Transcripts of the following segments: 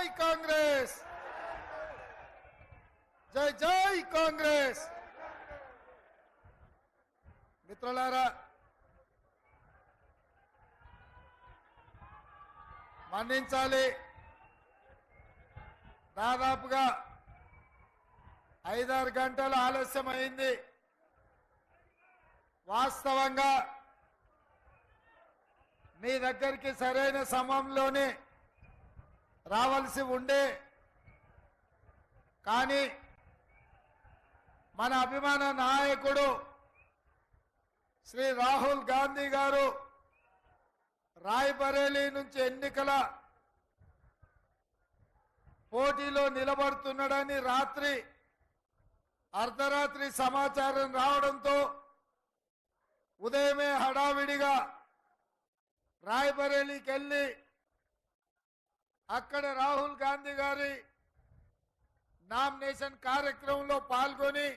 జై కాంగ్రెస్! జై జై కాంగ్రెస్! మిత్రులారా మన్నించాలి. దాదాపుగా ఐదారు గంటలు ఆలస్యం అయింది వాస్తవంగా మీ దగ్గరికి సరైన సమయంలోనే రావాల్సి ఉండే. కానీ మన అభిమాన నాయకుడు శ్రీ రాహుల్ గాంధీ గారు రాయ్బరేలీ నుంచి ఎన్నికల పోటీలో నిలబడుతున్నాడని రాత్రి అర్ధరాత్రి సమాచారం రావడంతో ఉదయమే హడావిడిగా రాయ్బరేలీకి వెళ్ళి అక్కడ రాహుల్ గాంధీ గారి నామినేషన్ కార్యక్రమంలో పాల్గొని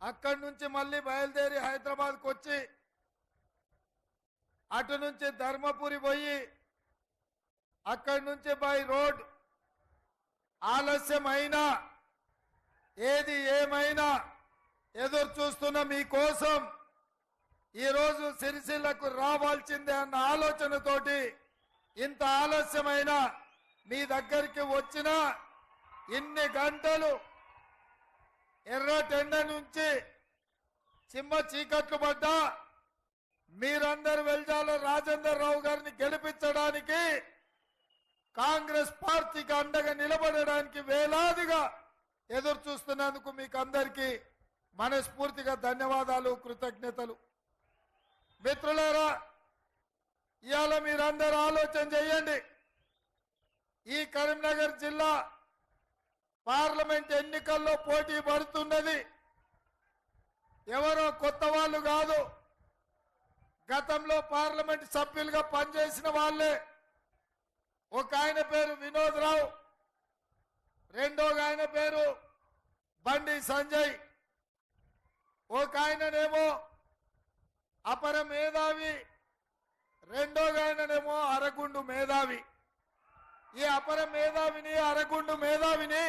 అక్కడి నుంచి మళ్ళీ బయలుదేరి హైదరాబాద్కు వచ్చి అటు నుంచి ధర్మపురి పోయి అక్కడి నుంచి బై రోడ్ ఆలస్యమైనా ఏది ఏమైనా ఎదురు చూస్తున్న మీకోసం ఈరోజు సిరిసిల్లకు రావాల్సిందే అన్న ఆలోచనతోటి ఇంత ఆలస్యమైన మీ దగ్గరికి వచ్చిన ఇన్ని గంటలు ఎర్రటెండ నుంచి చిమ్మ చీకట్లు పడ్డా మీరందరు వెల్జాల రాజేందర్ రావు గారిని గెలిపించడానికి కాంగ్రెస్ పార్టీకి అండగా నిలబడడానికి వేలాదిగా ఎదురు చూస్తున్నందుకు మీకు అందరికీ మనస్ఫూర్తిగా ధన్యవాదాలు కృతజ్ఞతలు. మిత్రులారా ఇవాళ మీరందరూ ఆలోచన చేయండి. ఈ కరీంనగర్ జిల్లా పార్లమెంట్ ఎన్నికల్లో పోటీ పడుతున్నది. ఎవరో కొత్త వాళ్ళు కాదు. గతంలో పార్లమెంట్ సభ్యులుగా పనిచేసిన వాళ్ళే. ఒక ఆయన పేరు వినోద్ రావు. రెండో ఆయన పేరు బండి సంజయ్. ఒక ఆయననేమో అపర మేధావి రెండో ఆయననేమో అరగుండు మేధావి. ఈ అపర మేధావిని అరగుండు మేధావిని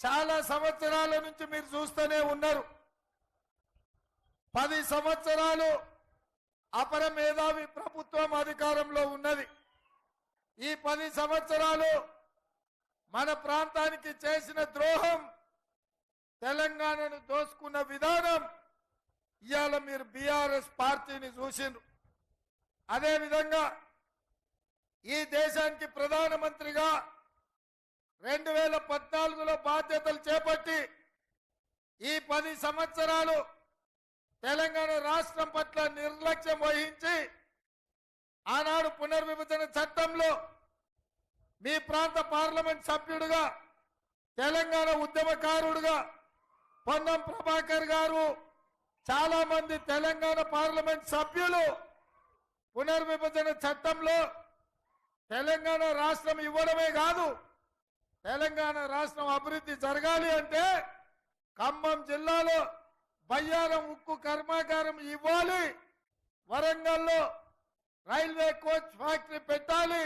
చాలా సంవత్సరాల నుంచి మీరు చూస్తూనే ఉన్నారు. పది సంవత్సరాలు అపర మేధావి ప్రభుత్వం అధికారంలో ఉన్నది. ఈ పది సంవత్సరాలు మన ప్రాంతానికి చేసిన ద్రోహం తెలంగాణను దోసుకున్న విధానం ఇవాళ మీరు బీఆర్ఎస్ పార్టీని చూసిండ్రు. అదేవిధంగా ఈ దేశానికి ప్రధానమంత్రిగా రెండు వేల పద్నాలుగులో బాధ్యతలు చేపట్టి ఈ పది సంవత్సరాలు తెలంగాణ రాష్ట్రం పట్ల నిర్లక్ష్యం వహించి ఆనాడు పునర్విభజన చట్టంలో మీ ప్రాంత పార్లమెంట్ సభ్యుడుగా తెలంగాణ ఉద్యమకారుడుగా పొన్నం ప్రభాకర్ గారు చాలా మంది తెలంగాణ పార్లమెంట్ సభ్యులు పునర్విభజన చట్టంలో తెలంగాణ రాష్ట్రం ఇవ్వడమే కాదు తెలంగాణ రాష్ట్రం అభివృద్ధి జరగాలి అంటే ఖమ్మం జిల్లాలో బయ్యారం ఉక్కు కర్మాగారం ఇవ్వాలి వరంగల్లో రైల్వే కోచ్ ఫ్యాక్టరీ పెట్టాలి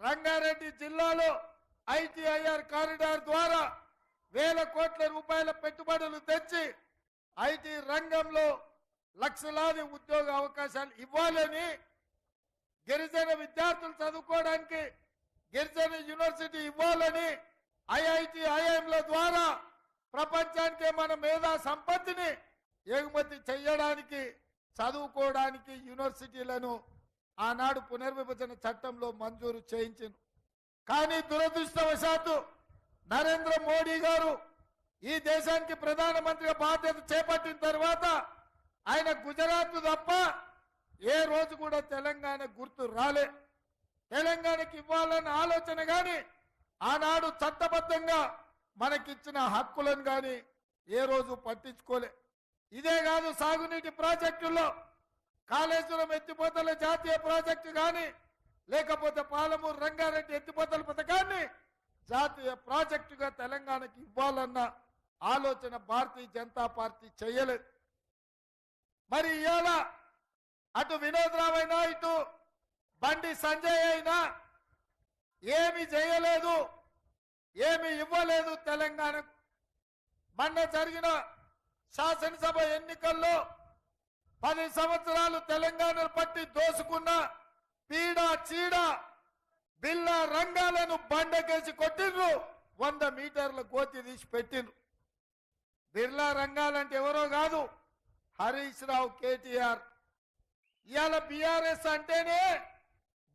రంగారెడ్డి జిల్లాలో ఐటీఐఆర్ కారిడార్ ద్వారా వేల కోట్ల రూపాయల పెట్టుబడులు తెచ్చి ఐటీ రంగంలో లక్షలాది ఉద్యోగ అవకాశాలు ఇవ్వాలని గిరిజన విద్యార్థులు చదువుకోవడానికి గిరిజన యూనివర్సిటీ ఇవ్వాలని ఐఐటి ఐఐఎంల ద్వారా ప్రపంచానికి మన మేధా సంపత్తిని ఎగుమతి చేయడానికి చదువుకోవడానికి యూనివర్సిటీలను ఆనాడు పునర్విభజన చట్టంలో మంజూరు చేయించింది. కానీ దురదృష్టవశాత్తు నరేంద్ర మోడీ గారు ఈ దేశానికి ప్రధానమంత్రిగా బాధ్యత చేపట్టిన తర్వాత ఆయన గుజరాత్ తప్ప ఏ రోజు కూడా తెలంగాణ గుర్తు రాలే. తెలంగాణకి ఇవ్వాలన్న ఆలోచన గాని ఆనాడు చట్టబద్ధంగా మనకిచ్చిన హక్కులను గాని ఏ రోజు పట్టించుకోలే. ఇదే కాదు సాగునీటి ప్రాజెక్టుల్లో కాళేశ్వరం ఎత్తిపోతల జాతీయ ప్రాజెక్టు గాని లేకపోతే పాలమూరు రంగారెడ్డి ఎత్తిపోతల పథకాన్ని జాతీయ ప్రాజెక్టుగా తెలంగాణకి ఇవ్వాలన్న ఆలోచన భారతీయ జనతా పార్టీ చేయలేదు. మరి ఇవాళ అటు వినోద్ రావు అయినా ఇటు బండి సంజయ్ అయినా ఏమి చేయలేదు ఏమి ఇవ్వలేదు తెలంగాణకు. మొన్న జరిగిన శాసనసభ ఎన్నికల్లో పది సంవత్సరాలు తెలంగాణ పట్టి దోసుకున్న పీడ చీడ బిల్ల రంగాలను బండకేసి కొట్టిండ్రు వంద మీటర్ల గోతి తీసి పెట్టిండ్రు బిర్లా రంగాలంటే ఎవరో కాదు. హరీష్ రావు కేటీఆర్. ఇవాళ బీఆర్ఎస్ అంటేనే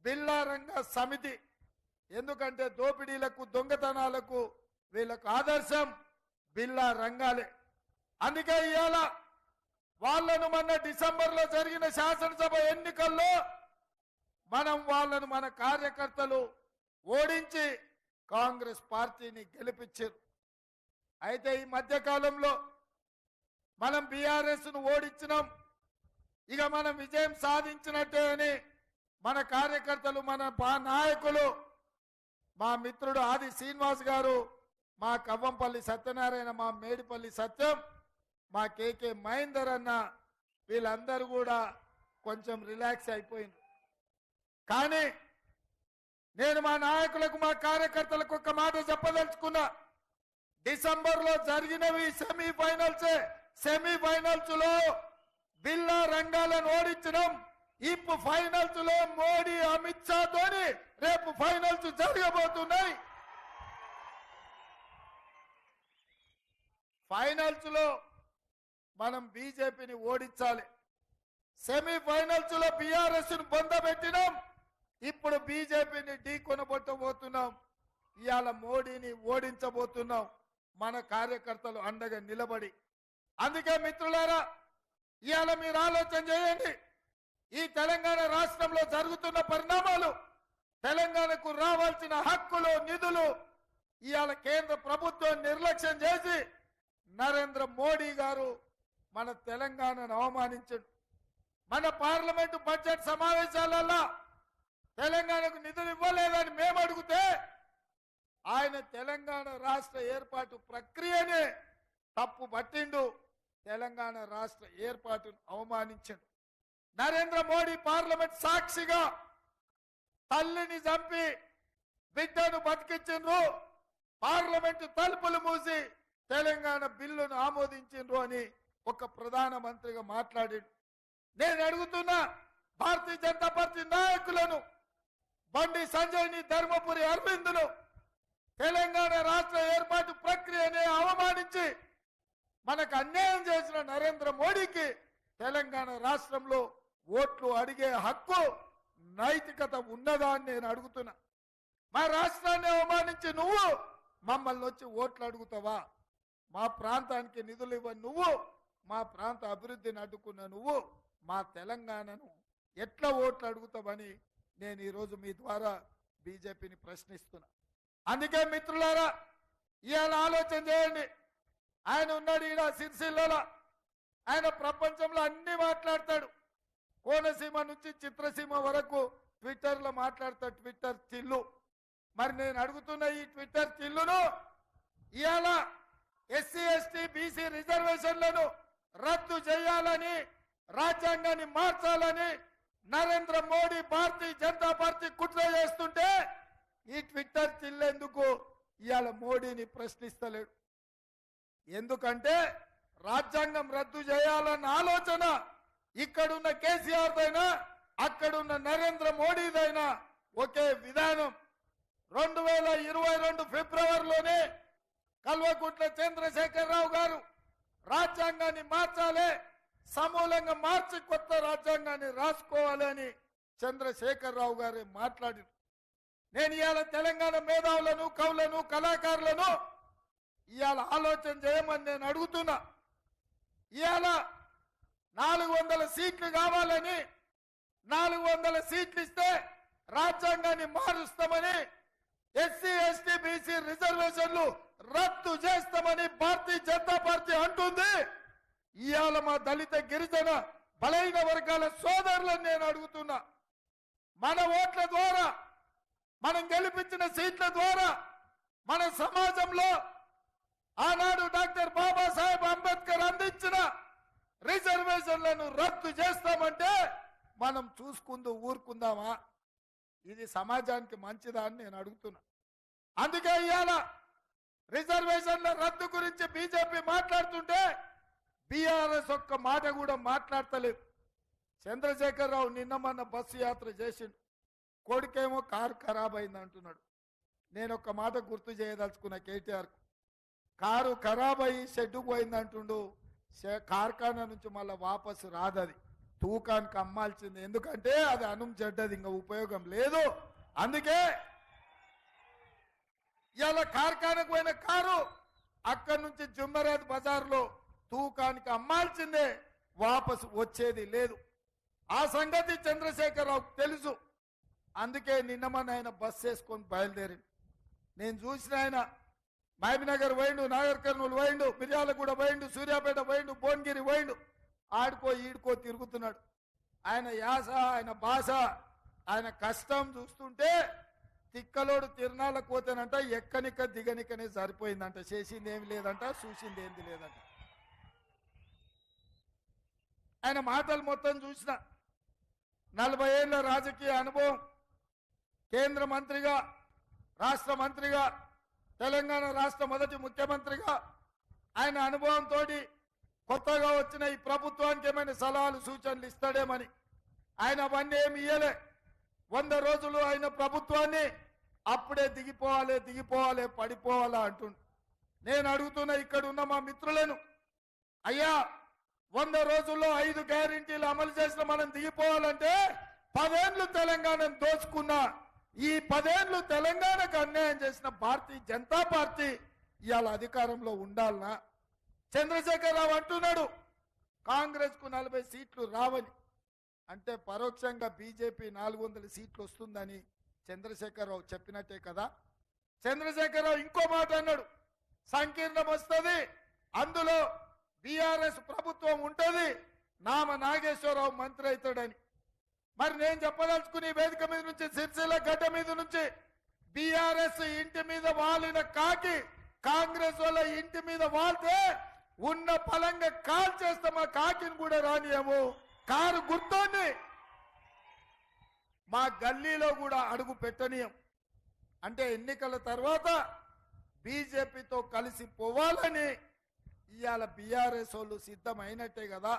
బిల్లారంగ సమితి. ఎందుకంటే దోపిడీలకు దొంగతనాలకు వీళ్ళకు ఆదర్శం బిల్లా రంగాలే అందుకే ఇవాళ వాళ్ళను మొన్న డిసెంబర్లో జరిగిన శాసనసభ ఎన్నికల్లో మనం వాళ్ళను మన కార్యకర్తలు ఓడించి కాంగ్రెస్ పార్టీని గెలిపించారు. అయితే ఈ మధ్య కాలంలో మనం బీఆర్ఎస్ను ఓడించినాం. ఇక మనం విజయం సాధించినట్టే అని మన కార్యకర్తలు మన నాయకులు మా మిత్రుడు ఆది శ్రీనివాస్ గారు మా కవ్వంపల్లి సత్యనారాయణ మా మేడిపల్లి సత్యం మా కేకే మహేందర్ అన్న వీళ్ళందరూ కూడా కొంచెం రిలాక్స్ అయిపోయింది కానీ నేను మా నాయకులకు మా కార్యకర్తలకు ఒక మాట చెప్పదలుచుకున్నా. డిసెంబర్లో జరిగినవి సెమీఫైనల్సే. సెమీఫైనల్స్లో బిల్లా రంగాలను ఓడించడం. ఇప్పుడు ఫైనల్స్లో మోడీ అమిత్ షా తోని రేపు ఫైనల్స్ జరగబోతున్నాయి. ఫైనల్స్లో మనం బీజేపీని ఓడించాలి. సెమీఫైనల్స్లో బీఆర్ఎస్ను పొందబెట్టినాం ఇప్పుడు బీజేపీని ఢీ కొనబొట్టబోతున్నాం. ఇవాళ మోడీని ఓడించబోతున్నాం. మన కార్యకర్తలు అండగా నిలబడి అందుకే మిత్రులారా ఇవాళ మీరు ఆలోచన చేయండి. ఈ తెలంగాణ రాష్ట్రంలో జరుగుతున్న పరిణామాలు తెలంగాణకు రావాల్సిన హక్కులు నిధులు ఇవాళ కేంద్ర ప్రభుత్వం నిర్లక్ష్యం చేసి నరేంద్ర మోడీ గారు మన తెలంగాణను అవమానించాడు మన పార్లమెంటు బడ్జెట్ సమావేశాలలో తెలంగాణకు నిధులు ఇవ్వలేదని మేము అడిగితే ఆయన తెలంగాణ రాష్ట్ర ఏర్పాటు ప్రక్రియనే తప్పు పట్టిండు. తెలంగాణ రాష్ట్ర ఏర్పాటును అవమానించాడు నరేంద్ర మోడీ పార్లమెంట్ సాక్షిగా తల్లిని చంపి బిడ్డను బతికించిండ్రు. పార్లమెంటు తలుపులు మూసి తెలంగాణ బిల్లును ఆమోదించిండ్రు అని ఒక ప్రధానమంత్రిగా మాట్లాడాడు. నేను అడుగుతున్నా భారతీయ జనతా పార్టీ నాయకులను బండి సంజయ్ని ధర్మపురి అరవిందును తెలంగాణ రాష్ట్ర ఏర్పాటు ప్రక్రియని అవమానించి మనకు అన్యాయం చేసిన నరేంద్ర మోడీకి తెలంగాణ రాష్ట్రంలో ఓట్లు అడిగే హక్కు నైతికత ఉన్నదా అని నేను అడుగుతున్నా. మా రాష్ట్రాన్ని అవమానించి నువ్వు మమ్మల్ని వచ్చి ఓట్లు అడుగుతావా? మా ప్రాంతానికి నిధులు ఇవ్వ నువ్వు మా ప్రాంత అభివృద్ధిని అడ్డుకున్న నువ్వు మా తెలంగాణను ఎట్లా ఓట్లు అడుగుతావని నేను ఈరోజు మీ ద్వారా బీజేపీని ప్రశ్నిస్తున్నా. అందుకే మిత్రులారా ఇవాళ ఆలోచన చేయండి. ఆయన ఉన్నాడు ఈడ సిరిసిల్లలో. ఆయన ప్రపంచంలో అన్ని మాట్లాడతాడు. కోనసీమ నుంచి చిత్రసీమ వరకు ట్విట్టర్లో మాట్లాడతాడు ట్విట్టర్ చిల్లు. మరి నేను అడుగుతున్న ఈ ట్విట్టర్ చిల్లును ఇవాళ ఎస్సీ ఎస్టీ బీసీ రిజర్వేషన్లను రద్దు చేయాలని రాజ్యాంగాన్ని మార్చాలని నరేంద్ర మోడీ భారతీయ జనతా పార్టీ కుట్ర చేస్తుంటే ఈ ట్విట్టర్ చిల్లెందుకు? ఇవాళ మోడీని ప్రశ్నిస్తలేడు. ఎందుకంటే రాజ్యాంగం రద్దు చేయాలన్న ఆలోచన ఇక్కడున్న కేసీఆర్ దైనా అక్కడున్న నరేంద్ర మోడీదైనా ఒకే విధానం. రెండు వేల ఇరవై రెండు ఫిబ్రవరిలోనే కల్వకుంట్ల చంద్రశేఖరరావు గారు రాజ్యాంగాన్ని మార్చాలి సమూలంగా మార్చి కొత్త రాజ్యాంగాన్ని రాసుకోవాలి అని చంద్రశేఖరరావు గారు మాట్లాడారు. నేను ఇవాళ తెలంగాణ మేధావులను కవులను కళాకారులను ఇవాళ ఆలోచన చేయమని నేను అడుగుతున్నా. ఇవాళ నాలుగు వందల సీట్లు కావాలని నాలుగు వందల సీట్లు ఇస్తే రాజ్యాంగాన్ని మారుస్తామని ఎస్సీ ఎస్టీ బీసీ రిజర్వేషన్లు రద్దు చేస్తామని భారతీయ జనతా పార్టీ అంటుంది. ఇవాళ మా దళిత గిరిజన బలైన వర్గాల సోదరులను నేను అడుగుతున్నా. మన ఓట్ల ద్వారా మనం గెలిపించిన సీట్ల ద్వారా మన సమాజంలో ఆనాడు డాక్టర్ బాబాసాహెబ్ అంబేద్కర్ అందించిన రిజర్వేషన్లను రద్దు చేస్తామంటే మనం చూసుకుందు ఊరుకుందామా? ఇది సమాజానికి మంచిదా అని నేను అడుగుతున్నా. అందుకే ఇవాళ రిజర్వేషన్ల రద్దు గురించి బీజేపీ మాట్లాడుతుంటే బీఆర్ఎస్ ఒక్క మాట కూడా మాట్లాడతలేదు. చంద్రశేఖరరావు నిన్న మొన్న బస్సు యాత్ర చేసిండు. కొడుకేమో కారు ఖరాబ్ అయింది అంటున్నాడు నేను ఒక మాట గుర్తు చేయదలుచుకున్న కేటీఆర్ కారు ఖరాబ్ అయ్యి షెడ్డుకు పోయింది అంటుండు కార్ఖానా నుంచి మళ్ళీ వాపసు రాదది. తూకానికి అమ్మాల్సింది. ఎందుకంటే అది అనం చెడ్డది ఇంకా ఉపయోగం లేదు. అందుకే ఇలా కార్ఖానకు పోయిన కారు అక్కడి నుంచి జుమ్మరాజ్ బజార్లో తూకానికి అమ్మాల్సిందే. వాపసు వచ్చేది లేదు. ఆ సంగతి చంద్రశేఖరరావు తెలుసు. అందుకే నిన్న మొన్న ఆయన బస్ వేసుకొని బయలుదేరి నేను చూసిన ఆయన మహబీనగర్ పోయిండు నాగర్ కర్నూలు పోయిండు మిర్యాలగూడ పోయిండు సూర్యాపేట పోయిండు భువనగిరి పోయిండు. ఆడుకో ఈడుకో తిరుగుతున్నాడు. ఆయన యాస ఆయన భాష ఆయన కష్టం చూస్తుంటే తిక్కలోడు తిరణాలకు పోతేనంట ఎక్కనిక దిగనికనే సరిపోయిందంట. చేసింది ఏమి లేదంట చూసింది ఏంది లేదంట. ఆయన మాటలు మొత్తం చూసిన. నలభై ఏళ్ళ రాజకీయ అనుభవం. కేంద్ర మంత్రిగా రాష్ట్ర మంత్రిగా తెలంగాణ రాష్ట్ర మొదటి ముఖ్యమంత్రిగా ఆయన అనుభవంతో కొత్తగా వచ్చిన ఈ ప్రభుత్వానికి ఏమైనా సలహాలు సూచనలు ఇస్తాడేమని. ఆయన అవన్నీ ఏమి ఇయ్యలే. వంద రోజులు ఆయన ప్రభుత్వాన్ని అప్పుడే దిగిపోవాలి దిగిపోవాలి పడిపోవాలా అంటుండు. నేను అడుగుతున్న ఇక్కడ ఉన్న మా మిత్రులను అయ్యా వంద రోజుల్లో ఐదు గ్యారెంటీలు అమలు చేసిన మనం దిగిపోవాలంటే పదేళ్ళు తెలంగాణను దోచుకున్నా ఈ పదేళ్ళు తెలంగాణకు అన్యాయం చేసిన భారతీయ జనతా పార్టీ ఇవాళ అధికారంలో ఉండాలనా? చంద్రశేఖరరావు అంటున్నాడు కాంగ్రెస్కు నలభై సీట్లు రావని అంటే పరోక్షంగా బీజేపీ నాలుగు వందల సీట్లు వస్తుందని చంద్రశేఖరరావు చెప్పినట్టే కదా? చంద్రశేఖరరావు ఇంకో మాట అన్నాడు సంకీర్ణం వస్తుంది అందులో బీఆర్ఎస్ ప్రభుత్వం ఉంటుంది నామ నాగేశ్వరరావు మంత్రి అవుతాడని. మరి నేను చెప్పదలుచుకుని వేదిక మీద నుంచి సిరిసిల్ల గడ్డ మీద నుంచి కాంగ్రెస్ ఇంటి మీద వాలిన కాకి కాంగ్రెస్ వాళ్ళ ఇంటి మీద వాళ్తే ఉన్న పలంగా కాల్ చేస్తే మా కాకిని కూడా రానియము. కారు గుర్తోని మా గల్లీలో కూడా అడుగు పెట్టనీయం. అంటే ఎన్నికల తర్వాత బీజేపీతో కలిసి పోవాలని ఇవాళ బీఆర్ఎస్ వాళ్ళు సిద్ధమైనట్టే కదా.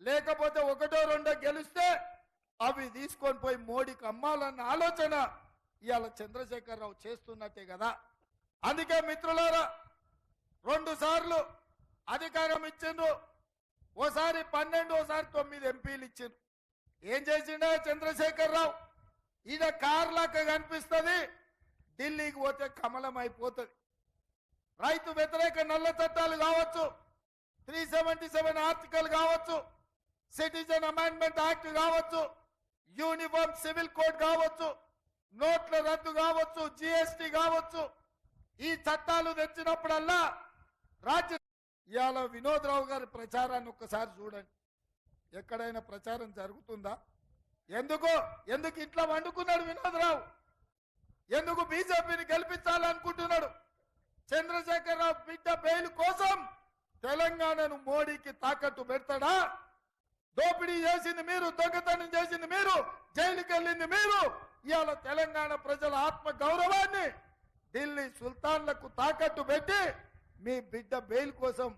లేకపోతే ఒకటో రెండో గెలిస్తే అవి తీసుకొని పోయి మోడీకి అమ్మాలన్న ఆలోచన ఇవాళ చంద్రశేఖరరావు చేస్తున్నట్టే కదా. అందుకే మిత్రులారా రెండు సార్లు అధికారం ఇచ్చిండ్రు. ఓసారి పన్నెండు ఓసారి తొమ్మిది ఎంపీలు ఇచ్చిండ్రు. ఏం చేసిండే చంద్రశేఖరరావు? ఈయన కార్లాక కనిపిస్తుంది ఢిల్లీకి పోతే కమలం అయిపోతుంది రైతు వ్యతిరేక నల్ల చట్టాలు కావచ్చు త్రీ సెవెంటీ సెవెన్ ఆర్టికల్ కావచ్చు సిటిజన్ అమెండ్మెంట్ యాక్ట్ కావచ్చు యూనిఫామ్ సివిల్ కోడ్ కావచ్చు నోట్ల రద్దు కావచ్చు జిఎస్టి కావచ్చు ఈ చట్టాలు తెచ్చినప్పుడల్లా రాజ్య ఇవాళ వినోద్ రావు గారి ప్రచారాన్ని ఒక్కసారి చూడండి. ఎక్కడైనా ప్రచారం జరుగుతుందా? ఎందుకు ఎందుకు ఇట్లా వండుకున్నాడు వినోద్ రావు ఎందుకు బీజేపీని గెలిపించాలనుకుంటున్నాడు? చంద్రశేఖరరావు బిడ్డ బెయిల్ కోసం తెలంగాణను మోడీకి తాకట్టు పెడతాడా? దోపిడీ చేసింది మీరు దొంగతనం చేసింది మీరు జైలుకి వెళ్ళింది మీరు ఇవాళ తెలంగాణ ప్రజల ఆత్మ గౌరవాన్ని ఢిల్లీ సుల్తాన్లకు తాకట్టు పెట్టి మీ బిడ్డ బెయిల్ కోసం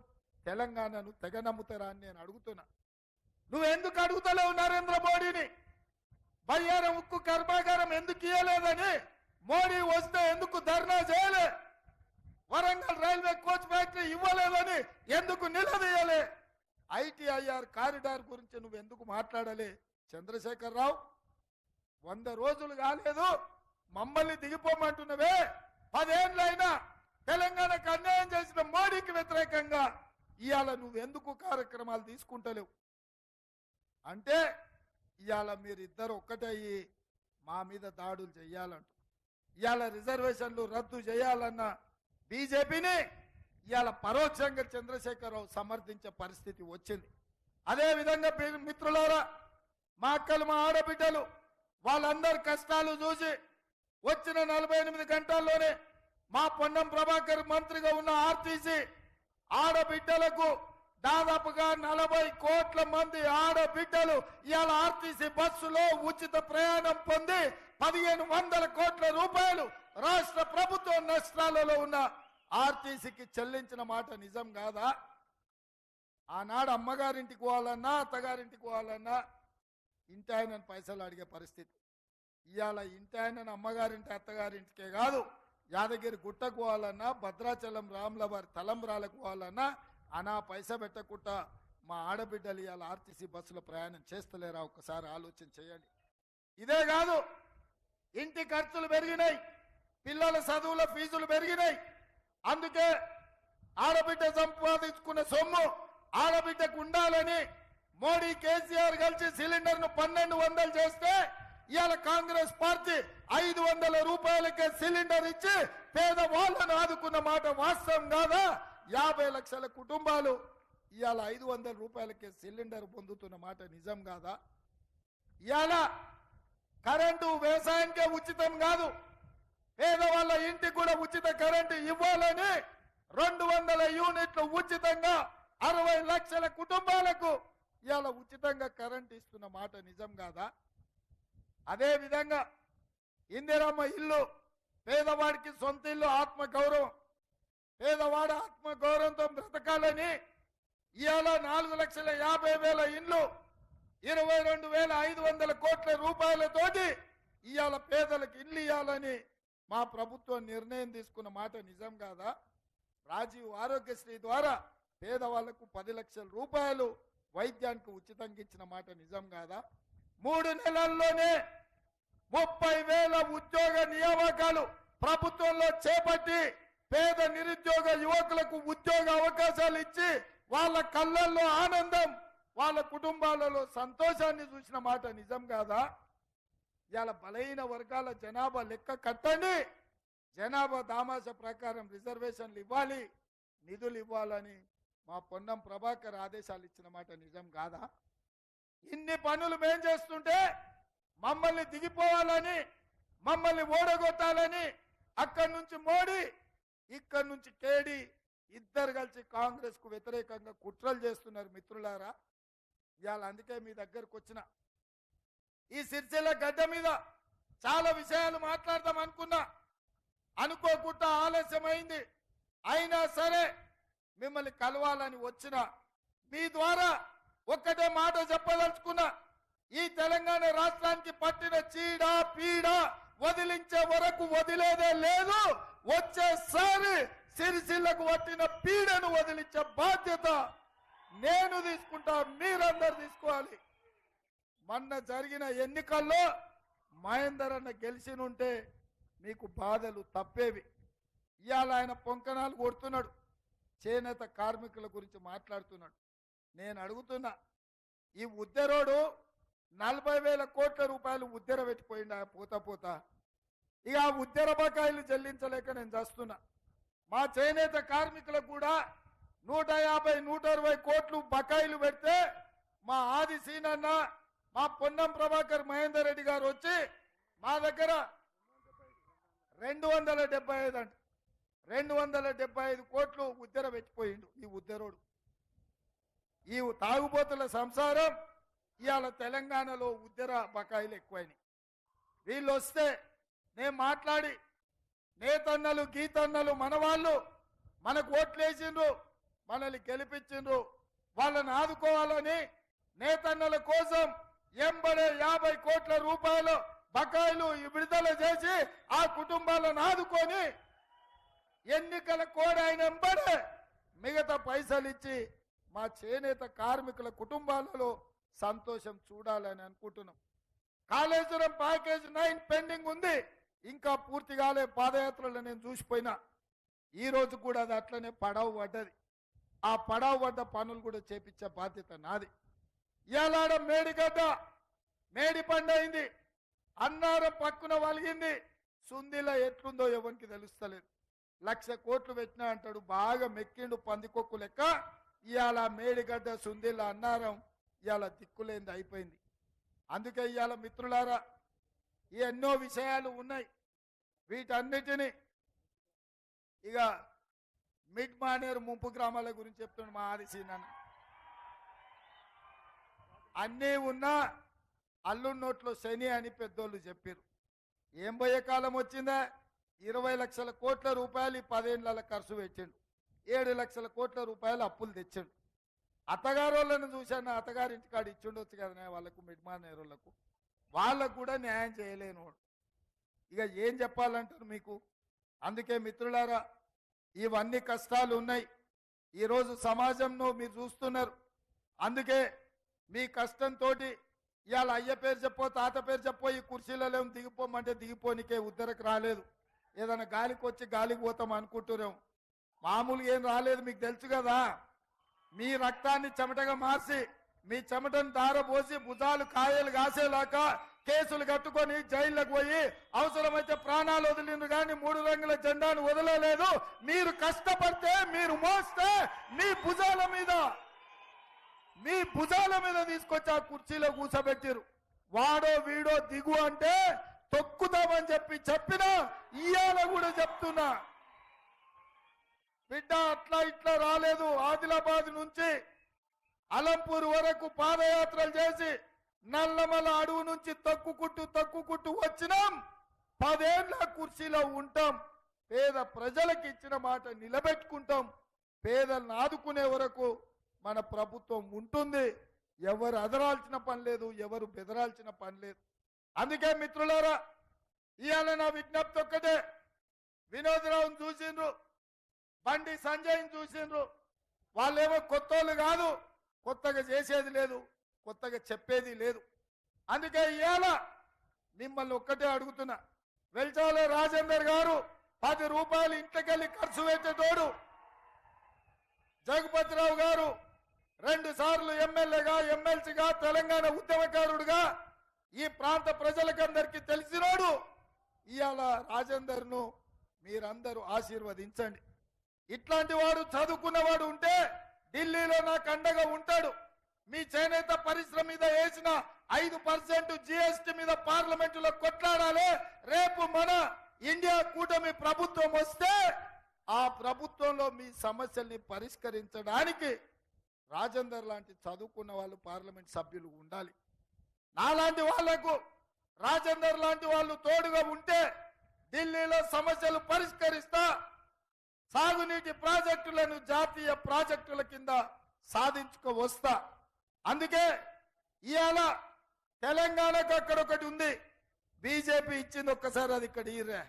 తెలంగాణను తెగ నమ్ముతారా అని నేను అడుగుతున్నా. నువ్వు ఎందుకు అడుగుతలేవు నరేంద్ర మోడీని? బయ్యారం ఉక్కు కర్మాగారం ఎందుకు ఇయ్యలేదని మోడీ వస్తే ఎందుకు ధర్నా చేయలే? వరంగల్ రైల్వే కోచ్ ఫ్యాక్టరీ ఇవ్వలేదని ఎందుకు నిలదీయలే? ఐటీఐఆర్ కారిడార్ గురించి నువ్వు ఎందుకు మాట్లాడలే? చంద్రశేఖర్ రావు వంద రోజులు కాలేదు మమ్మల్ని దిగిపోమంటున్నవే. పదేళ్ళైనా తెలంగాణకు అన్యాయం చేసిన మోడీకి వ్యతిరేకంగా ఇవాళ నువ్వు ఎందుకు కార్యక్రమాలు తీసుకుంటలేవు? అంటే ఇవాళ మీరిద్దరు ఒక్కటయ్యి మా మీద దాడులు చెయ్యాలంట ఇవాళ రిజర్వేషన్లు రద్దు చేయాలన్న బీజేపీని ఇవాళ పరోక్షంగా చంద్రశేఖరరావు సమర్థించే పరిస్థితి వచ్చింది. అదే విధంగా మిత్రులారా మా అక్కలు మా ఆడబిడ్డలు వాళ్ళందరి కష్టాలు చూసి వచ్చిన నలభై ఎనిమిది గంటల్లోనే మా పొన్నం ప్రభాకర్ మంత్రిగా ఉన్న ఆర్టీసీ ఆడబిడ్డలకు దాదాపుగా నలభై కోట్ల మంది ఆడబిడ్డలు ఇవాళ ఆర్టీసీ బస్సులో ఉచిత ప్రయాణం పొంది పదిహేను వందల కోట్ల రూపాయలు రాష్ట్ర ప్రభుత్వం నష్టాలలో ఉన్న ఆర్టీసీకి చెల్లించిన మాట నిజం కాదా? ఆనాడు అమ్మగారింటికి పోవాలన్నా అత్తగారింటికి పోవాలన్నా ఇంటి ఆయనను పైసలు అడిగే పరిస్థితి. ఇవాళ ఇంటి ఆయనను అమ్మగారింటి అత్తగారింటికే కాదు యాదగిరి గుట్టకు పోవాలన్నా భద్రాచలం రాములవారి తలంబ్రాలకు పోవాలన్నా అనా పైస పెట్టకుండా మా ఆడబిడ్డలు ఇవాళ ఆర్టీసీ బస్సులో ప్రయాణం చేస్తలేరా? ఒక్కసారి ఆలోచన చేయండి. ఇదే కాదు ఇంటి ఖర్చులు పెరిగినాయి పిల్లల చదువుల ఫీజులు పెరిగినాయి. అందుకే ఆడబిడ్డ సంపాదించుకున్న సొమ్ము ఆడబిడ్డకు ఉండాలని మోడీ కేసీఆర్ కలిసి సిలిండర్ను పన్నెండు వందలు చేస్తే ఇవాళ కాంగ్రెస్ పార్టీ ఐదు వందల రూపాయలకే సిలిండర్ ఇచ్చి పేదవాళ్ళను ఆదుకున్న మాట వాస్తవం కాదా? యాభై లక్షల కుటుంబాలు ఇవాళ ఐదు వందల రూపాయలకే సిలిండర్ పొందుతున్న మాట నిజం కాదా? ఇవాళ కరెంటు వ్యవసాయానికే ఉచితం కాదు. పేదవాళ్ళ ఇంటికి కూడా ఉచిత కరెంటు ఇవ్వాలని రెండు వందల యూనిట్లు ఉచితంగా అరవై లక్షల కుటుంబాలకు ఇవాళ ఉచితంగా కరెంట్ ఇస్తున్న మాట నిజం కాదా? అదే విధంగా ఇందిరమ్మ ఇల్లు పేదవాడికి సొంత ఇల్లు ఆత్మ గౌరవం పేదవాడు ఆత్మ గౌరవంతో బ్రతకాలని ఇవాళ నాలుగు లక్షల యాభై వేల ఇండ్లు ఇరవై రెండు వేల ఐదు వందల కోట్ల రూపాయలతోటి ఇవాళ పేదలకు ఇల్లు ఇవ్వాలని మా ప్రభుత్వం నిర్ణయం తీసుకున్న మాట నిజం కాదా? రాజీవ్ ఆరోగ్యశ్రీ ద్వారా పేదవాళ్ళకు పది లక్షల రూపాయలు వైద్యానికి ఉచితంగా ఇచ్చిన మాట నిజం కాదా? మూడు నెలల్లోనే ముప్పై వేల ఉద్యోగ నియామకాలు ప్రభుత్వంలో చేపట్టి పేద నిరుద్యోగ యువకులకు ఉద్యోగ అవకాశాలు ఇచ్చి వాళ్ళ కళ్ళల్లో ఆనందం వాళ్ళ కుటుంబాలలో సంతోషాన్ని చూసిన మాట నిజం కాదా? ఇవాళ బలహీన వర్గాల జనాభా లెక్క కట్టండి. జనాభా దామాష ప్రకారం రిజర్వేషన్లు ఇవ్వాలి నిధులు ఇవ్వాలని మా పొన్నం ప్రభాకర్ ఆదేశాలు ఇచ్చిన మాట నిజం కాదా? ఇన్ని పనులు మేం చేస్తుంటే మమ్మల్ని దిగిపోవాలని మమ్మల్ని ఓడగొట్టాలని అక్కడి నుంచి మోడీ ఇక్కడి నుంచి కేడి ఇద్దరు కలిసి కాంగ్రెస్కు వ్యతిరేకంగా కుట్రలు చేస్తున్నారు మిత్రులారా. ఇవాళ అందుకే మీ దగ్గరకు వచ్చిన ఈ సిరిసిల్ల గడ్డ మీద చాలా విషయాలు మాట్లాడదాం అనుకున్నా. అనుకోకుండా ఆలస్యమైంది. అయినా సరే మిమ్మల్ని కలవాలని వచ్చిన మీ ద్వారా ఒక్కటే మాట చెప్పదలుచుకున్నా ఈ తెలంగాణ రాష్ట్రానికి పట్టిన చీడ పీడ వదిలించే వరకు వదిలేదే లేదు. వచ్చేసారి సిరిసిల్లకు పట్టిన పీడను వదిలించే బాధ్యత నేను తీసుకుంటా మీరందరు తీసుకోవాలి. మొన్న జరిగిన ఎన్నికల్లో మహేందర్ అన్న గెలిచినుంటే మీకు బాధలు తప్పేవి. ఇవాళ ఆయన పొంకణాలు కొడుతున్నాడు. చేనేత కార్మికుల గురించి మాట్లాడుతున్నాడు. నేను అడుగుతున్నా ఈ ఉద్దెరోడు నలభై వేల కోట్ల రూపాయలు ఉద్దెర పెట్టిపోయింది ఆ పూత పూత? ఇక ఆ ఉద్దెర బకాయిలు చెల్లించలేక నేను చేస్తున్నా. మా చేనేత కార్మికులకు కూడా నూట యాభై నూట అరవై కోట్లు బకాయిలు పెడితే మా ఆది సీనన్న మా పొన్నం ప్రభాకర్ మహేందర్ రెడ్డి గారు వచ్చి మా దగ్గర రెండు వందల డెబ్బై ఐదు అంట. రెండు వందల డెబ్బై ఐదు కోట్లు ఉద్దెర పెట్టిపోయిండు ఈ ఉద్దెరోడు. ఈ తాగుబోతుల సంసారం ఇవాళ తెలంగాణలో ఉద్దెర బకాయిలు ఎక్కువైనాయి. వీళ్ళు వస్తే నేను మాట్లాడి నేతన్నలు గీతన్నలు మన వాళ్ళు మనకు ఓట్లేసిండ్రు మనల్ని గెలిపించిండ్రు వాళ్ళని ఆదుకోవాలని నేతన్నల కోసం ఎంబడే యాభై కోట్ల రూపాయలు బకాయిలు విడుదల చేసి ఆ కుటుంబాలను ఆదుకొని ఎన్నికల కోడ్ ఆయన ఎంబడే మిగతా పైసలు ఇచ్చి మా చేనేత కార్మికుల కుటుంబాలలో సంతోషం చూడాలని అనుకుంటున్నాం. కాళేశ్వరం ప్యాకేజ్ నైన్ పెండింగ్ ఉంది. ఇంకా పూర్తి కాలే పాదయాత్రలో నేను చూసిపోయినా. ఈ రోజు కూడా అది అట్లనే పడవ పడ్డది. ఆ పడవ పడ్డ పనులు కూడా చేపించే బాధ్యత నాది. ఇలాడ మేడిగడ్డ మేడి పండైంది అన్నారం పక్కున వలిగింది. సుందిలా ఎట్లుందో ఎవరికి తెలుస్తలేదు. లక్ష కోట్లు పెట్టినా అంటాడు బాగా మెక్కిండు పందికొక్కు లెక్క. ఇవాళ మేడిగడ్డ సుందిల అన్నారం ఇవాళ దిక్కులేంది అయిపోయింది. అందుకే ఇవాళ మిత్రులారా ఎన్నో విషయాలు ఉన్నాయి. వీటన్నిటిని ఇక మిడ్ మానేరు ముంపు గ్రామాల గురించి చెప్తున్నాడు మా ఆదిశీనన్న అన్నీ ఉన్నా అల్లు నోట్లో శని అని పెద్దోళ్ళు చెప్పారు ఏం పోయే కాలం వచ్చిందా? ఇరవై లక్షల కోట్ల రూపాయలు ఈ పదేళ్ళ ఖర్చు పెట్టిండు. ఏడు లక్షల కోట్ల రూపాయలు అప్పులు తెచ్చిండు. అత్తగారోళ్ళని చూశాను అత్తగారింటి కాడ ఇచ్చిండొచ్చు కదా వాళ్ళకు మిడ్మానేరులకు వాళ్ళకు కూడా న్యాయం చేయలేను ఇక ఏం చెప్పాలంటారు మీకు? అందుకే మిత్రులారా ఇవన్నీ కష్టాలు ఉన్నాయి. ఈరోజు సమాజంలో మీరు చూస్తున్నారు. అందుకే మీ కష్టంతో ఇవాళ అయ్య పేరు చెప్పో తాత పేరు చెప్పో ఈ కుర్చీలలో దిగిపోమంటే దిగిపోనికే ఉద్దరకు రాలేదు. ఏదైనా గాలికి వచ్చి గాలికి పోతాం అనుకుంటున్నాం. మామూలుగా ఏం రాలేదు మీకు తెలుసు కదా. మీ రక్తాన్ని చెమటగా మార్చి మీ చెమటను దారపోసి భుజాలు కాయలు కాసేలాగా కేసులు కట్టుకొని జైల్లోకి పోయి అవసరమైతే ప్రాణాలు వదిలిండ్రు కానీ మూడు రంగుల జెండాను వదలలేదు. మీరు కష్టపడితే మీరు మోస్తే మీ భుజాల మీద మీ భుజాల మీద తీసుకొచ్చి ఆ కుర్చీలో కూర్చోబెట్టిరు వాడో వీడో దిగు అంటే తొక్కుతామని చెప్పి చెప్పినా ఇయ్యాల కూడా చెప్తున్నా. బిడ్డ అట్లా ఇట్లా రాలేదు. ఆదిలాబాద్ నుంచి అలంపూర్ వరకు పాదయాత్రలు చేసి నల్లమల అడుగు నుంచి తక్కుకుంటూ తక్కుకుంటూ వచ్చినాం. పదేళ్ళ కుర్చీలో ఉంటాం. పేద ప్రజలకు ఇచ్చిన మాట నిలబెట్టుకుంటాం. పేదలను ఆదుకునే వరకు మన ప్రభుత్వం ఉంటుంది. ఎవరు అదరాల్సిన పని లేదు ఎవరు బెదరాల్సిన పని లేదు. అందుకే మిత్రులారా ఇవాళ నా విజ్ఞప్తి ఒక్కటే. వినోదరావుని చూసిండ్రు బండి సంజయ్ని చూసిండ్రు. వాళ్ళేమో కొత్తోళ్ళు కాదు కొత్తగా చేసేది లేదు కొత్తగా చెప్పేది లేదు. అందుకే ఇవాళ మిమ్మల్ని ఒక్కటే అడుగుతున్నా. వెల్చాల రాజేందర్ గారు పది రూపాయలు ఇంటికెళ్ళి ఖర్చు పెట్టేటోడు జగపతిరావు గారు రెండు సార్లు ఎమ్మెల్యేగా ఎమ్మెల్సీగా తెలంగాణ ఉద్యమకారుడుగా ఈ ప్రాంత ప్రజలకందరికీ తెలిసినోడు ఇవాళ రాజేందర్ను మీరందరూ ఆశీర్వదించండి. ఇట్లాంటి వాడు చదువుకున్నవాడు ఉంటే ఢిల్లీలో నాకు అండగా ఉంటాడు. మీ చేనేత పరిశ్రమ మీద వేసిన ఐదు పర్సెంట్ జిఎస్టి మీద పార్లమెంటులో కొట్లాడాలి రేపు మన ఇండియా కూటమి ప్రభుత్వం వస్తే ఆ ప్రభుత్వంలో మీ సమస్యల్ని పరిష్కరించడానికి రాజేందర్ లాంటి చదువుకున్న వాళ్ళు పార్లమెంట్ సభ్యులు ఉండాలి. నాలాంటి వాళ్ళకు రాజేందర్ లాంటి వాళ్ళు తోడుగా ఉంటే ఢిల్లీలో సమస్యలు పరిష్కరిస్తా సాగునీటి ప్రాజెక్టులను జాతీయ ప్రాజెక్టుల కింద సాధించుకు వస్తా. అందుకే ఇవాళ తెలంగాణకు అక్కడ ఒకటి ఉంది. బీజేపీ ఇచ్చింది ఒక్కసారి అది ఇక్కడ ఈరే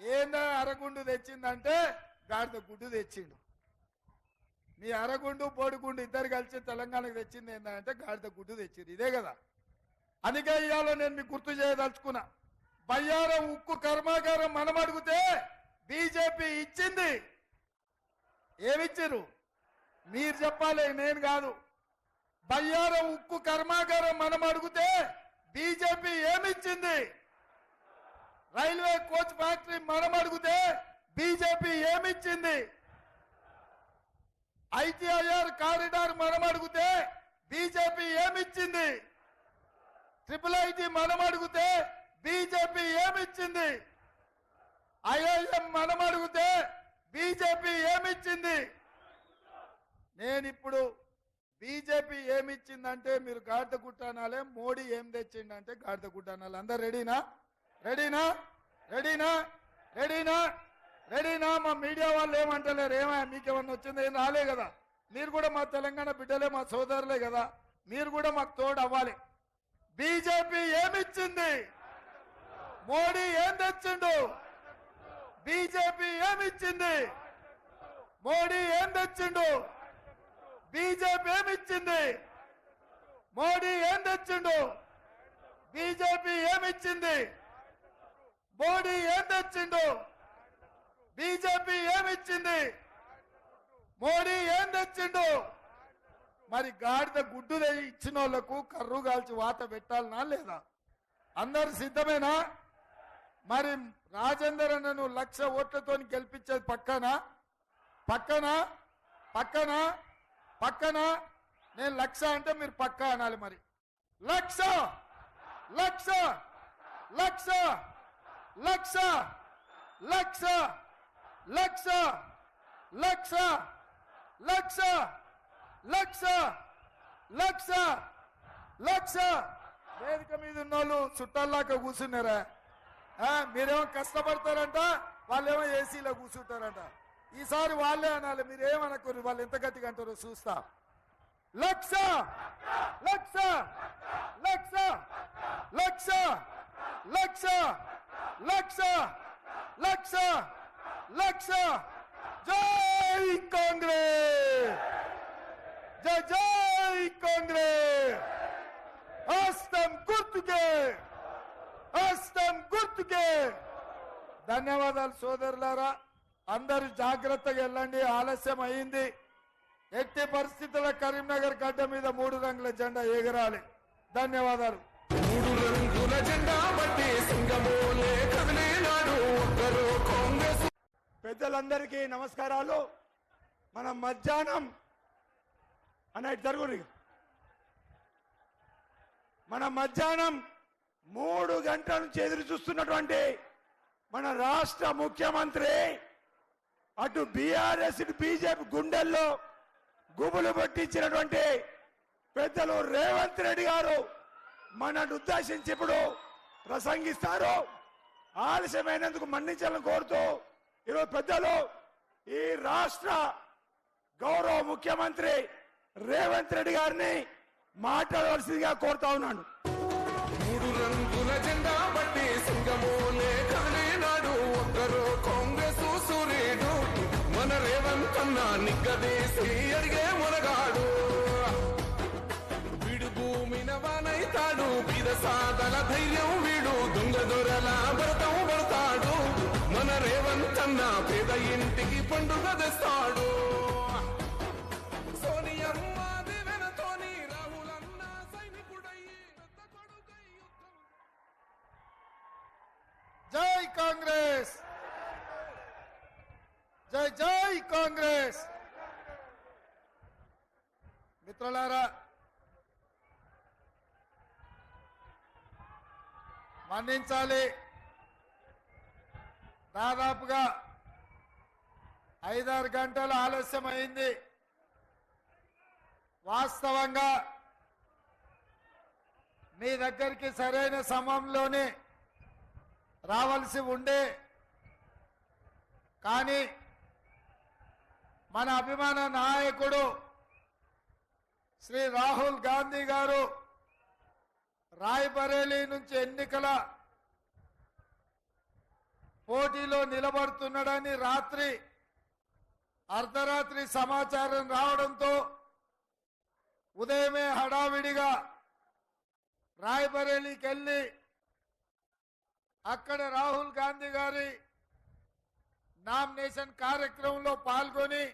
ఏందా అరగుండు తెచ్చిందంటే గాడిద గుడ్డు తెచ్చిండు. మీ అరగుండు బోడిగుండు ఇద్దరు కలిసి తెలంగాణకు తెచ్చింది ఏంటంటే గాడిద గుడ్డు తెచ్చింది. ఇదే కదా. అందుకే ఇవాళ నేను మీకు గుర్తు చేయదలుచుకున్నా. బయ్యారం ఉక్కు కర్మాగారం మనం అడిగితే బీజేపీ ఇచ్చింది. ఏమిచ్చారు మీరు చెప్పాలి నేను కాదు. బయ్యారం ఉక్కు కర్మాగారం మనం అడిగితే బీజేపీ ఏమిచ్చింది? రైల్వే కోచ్ ఫ్యాక్టరీ మనం అడిగితే బీజేపీ ఏమిచ్చింది? ఐటీఐఆర్ కారిడార్ మనం అడిగితే బీజేపీ ఏమిచ్చింది? ట్రిపుల్ ఐటీ మనం అడిగితే బీజేపీ ఏమిచ్చింది? ఐఐఎం మనం అడిగితే బీజేపీ ఏమిచ్చింది? నేను ఇప్పుడు బీజేపీ ఏమిచ్చిందంటే మీరు గాడిద కుట్టానాలే మోడీ ఏం తెచ్చిండంటే గాడిద కుట్టానాలే అందరు రెడీనా? రెడీనా? రెడీనా? రెడీనా? రెడీనా మా మీడియా వాళ్ళు ఏమంటలేరు. మీకు మీకేమన్నా వచ్చింది? ఏం రాలే కదా. మీరు కూడా మా తెలంగాణ బిడ్డలే మా సోదరులే కదా. మీరు కూడా మాకు తోడు అవ్వాలి. బీజేపీ ఏమిచ్చింది? మోడీ ఏం తెచ్చిండు? బీజేపీ ఏమిచ్చింది? మోడీ ఏం తెచ్చిండు? బీజేపీ ఏమిచ్చింది? మోడీ ఏం తెచ్చిండు? బీజేపీ ఏమిచ్చింది? మోడీ ఏం తెచ్చిండు? బీజేపీ ఏమిచ్చింది? మోడీ ఏం తెచ్చిండు? మరి గాడిద గుడ్డు ఇచ్చిన వాళ్ళకు కర్రు కాల్చి వాత పెట్టాలనా లేదా? అందరు సిద్ధమేనా? మరి రాజేందర్ అన్నను లక్ష ఓట్లతో గెలిపించేది పక్కన? పక్కన? పక్కన? పక్కన? నేను లక్ష అంటే మీరు పక్క అనాలి మరి. లక్ష! లక్ష! లక్ష! లక్ష! లక్ష! లక్ష లక్ష లక్ష లక్ష లక్ష లక్ష వేదిక మీద ఉన్న వాళ్ళు చుట్టాల్లాక కూర్చున్నారా మీరేమో కష్టపడతారంట వాళ్ళేమో ఏసీలో కూర్చుంటారంట ఈసారి వాళ్ళే అనాలి మీరేమనకూరు వాళ్ళు ఎంత గట్టిగా అంటారో చూస్తా లక్ష లక్ష లక్ష లక్ష లక్ష లక్ష లక్ష లక్ష! జై కాంగ్రెస్! జై జై కాంగ్రెస్! హస్తం గుర్తుకే! హస్తం గుర్తుకే! ధన్యవాదాలు సోదరులారా అందరూ జాగ్రత్తగా వెళ్ళండి ఆలస్యం అయింది. ఎట్టి పరిస్థితుల్లో కరీంనగర్ గడ్డ మీద మూడు రంగుల జెండా ఎగరాలి. ధన్యవాదాలు. మూడు రంగుల జెండా బట్టి సింగమోలే పెద్దలందరికీ నమస్కారాలు. మన మధ్యాహ్నం అన్నట్టు జరుగురు మన మధ్యాహ్నం మూడు గంటల నుంచి ఎదురు చూస్తున్నటువంటి మన రాష్ట్ర ముఖ్యమంత్రి అటు బీఆర్ఎస్ ఇటు బీజేపీ గుండెల్లో గుబులు పట్టించినటువంటి పెద్దలు రేవంత్ రెడ్డి గారు మనను ఉద్దేశించి ఇప్పుడు ప్రసంగిస్తారు. ఆలస్యమైనందుకు మన్నించాలని కోరుతూ ఈరోజు పెద్దలు ఈ రాష్ట్ర గౌరవ ముఖ్యమంత్రి రేవంత్ రెడ్డి గారిని మాట్లాడవలసిందిగా కోరుతా ఉన్నాను. మూడు రంగుల జెండా బట్టి సింగమోలే కదిలేనాడు ఒక్కరు కాంగ్రెస్ సూర్యుడు మన రేవంత్ అన్న నిగ్గదీసి అడిగే మునగాడు వీడు భూమిన వానైతాడు. బీద సాదల ధైర్యం వీడు. దొంగ దొరల భరతం పడతాడు రేవంత్ అన్న పేద ఇంటికి పండుగ తెస్తాడు జై కాంగ్రెస్! జై జై కాంగ్రెస్! మిత్రులారా మన్నించాలి. దాదాపుగా ఐదారు గంటలు ఆలస్యం అయింది వాస్తవంగా మీ దగ్గరికి సరైన సమయంలోనే రావాల్సి ఉండే. కానీ మన అభిమాన నాయకుడు శ్రీ రాహుల్ గాంధీ గారు రాయ్బరేలీ నుంచి ఎన్నికల పోటీలో నిలబడుతున్నాడని రాత్రి అర్ధరాత్రి సమాచారం రావడంతో ఉదయమే హడావిడిగా రాయ్బరేలీకి వెళ్ళి అక్కడ రాహుల్ గాంధీ గారి నామినేషన్ కార్యక్రమంలో పాల్గొని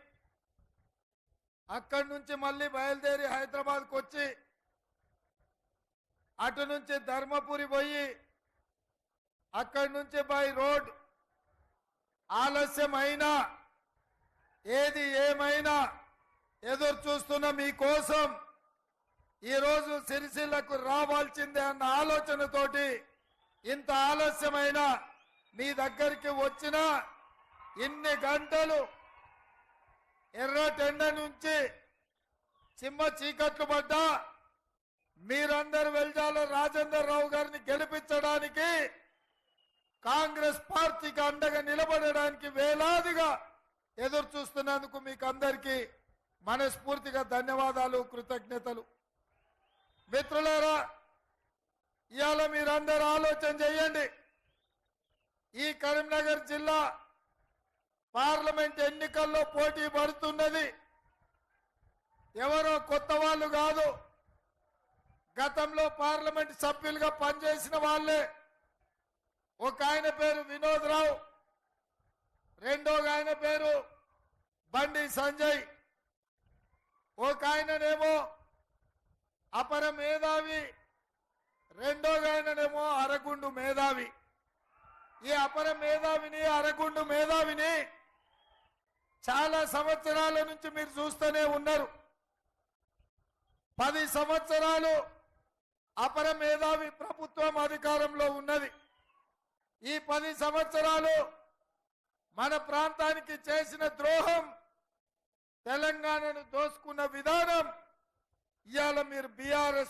అక్కడి నుంచి మళ్ళీ బయలుదేరి హైదరాబాద్కు వచ్చి అటు నుంచి ధర్మపురి పోయి అక్కడి నుంచి బై రోడ్ ఆలస్యమైనా ఏది ఏమైనా ఎదురు చూస్తున్న మీకోసం ఈరోజు సిరిసిల్లకు రావాల్సిందే అన్న ఆలోచనతోటి ఇంత ఆలస్యమైన మీ దగ్గరికి వచ్చిన ఇన్ని గంటలు ఎర్రటెండ నుంచి చిమ్మ చీకట్లు పడ్డా మీరందరు వెళ్జాల రాజేందర్ రావు గారిని గెలిపించడానికి కాంగ్రెస్ పార్టీకి అండగా నిలబడడానికి వేలాదిగా ఎదురు చూస్తున్నందుకు మీకు అందరికీ మనస్ఫూర్తిగా ధన్యవాదాలు కృతజ్ఞతలు. మిత్రులారా ఇవాళ మీరందరూ ఆలోచన చేయండి. ఈ కరీంనగర్ జిల్లా పార్లమెంట్ ఎన్నికల్లో పోటీ పడుతున్నది. ఎవరో కొత్త వాళ్ళు కాదు. గతంలో పార్లమెంట్ సభ్యులుగా పనిచేసిన వాళ్ళే. ఒక ఆయన పేరు వినోద్ రావు రెండో ఆయన పేరు బండి సంజయ్. ఒక ఆయననేమో అపర మేధావి రెండో ఆయననేమో అరగుండు మేధావి. ఈ అపర మేధావిని అరగుండు మేధావిని చాలా సంవత్సరాల నుంచి మీరు చూస్తూనే ఉన్నారు. పది సంవత్సరాలు అపర మేధావి ప్రభుత్వం అధికారంలో ఉన్నది. ఈ పది సంవత్సరాలు మన ప్రాంతానికి చేసిన ద్రోహం తెలంగాణను దోసుకున్న విధానం ఇవాళ మీరు బీఆర్ఎస్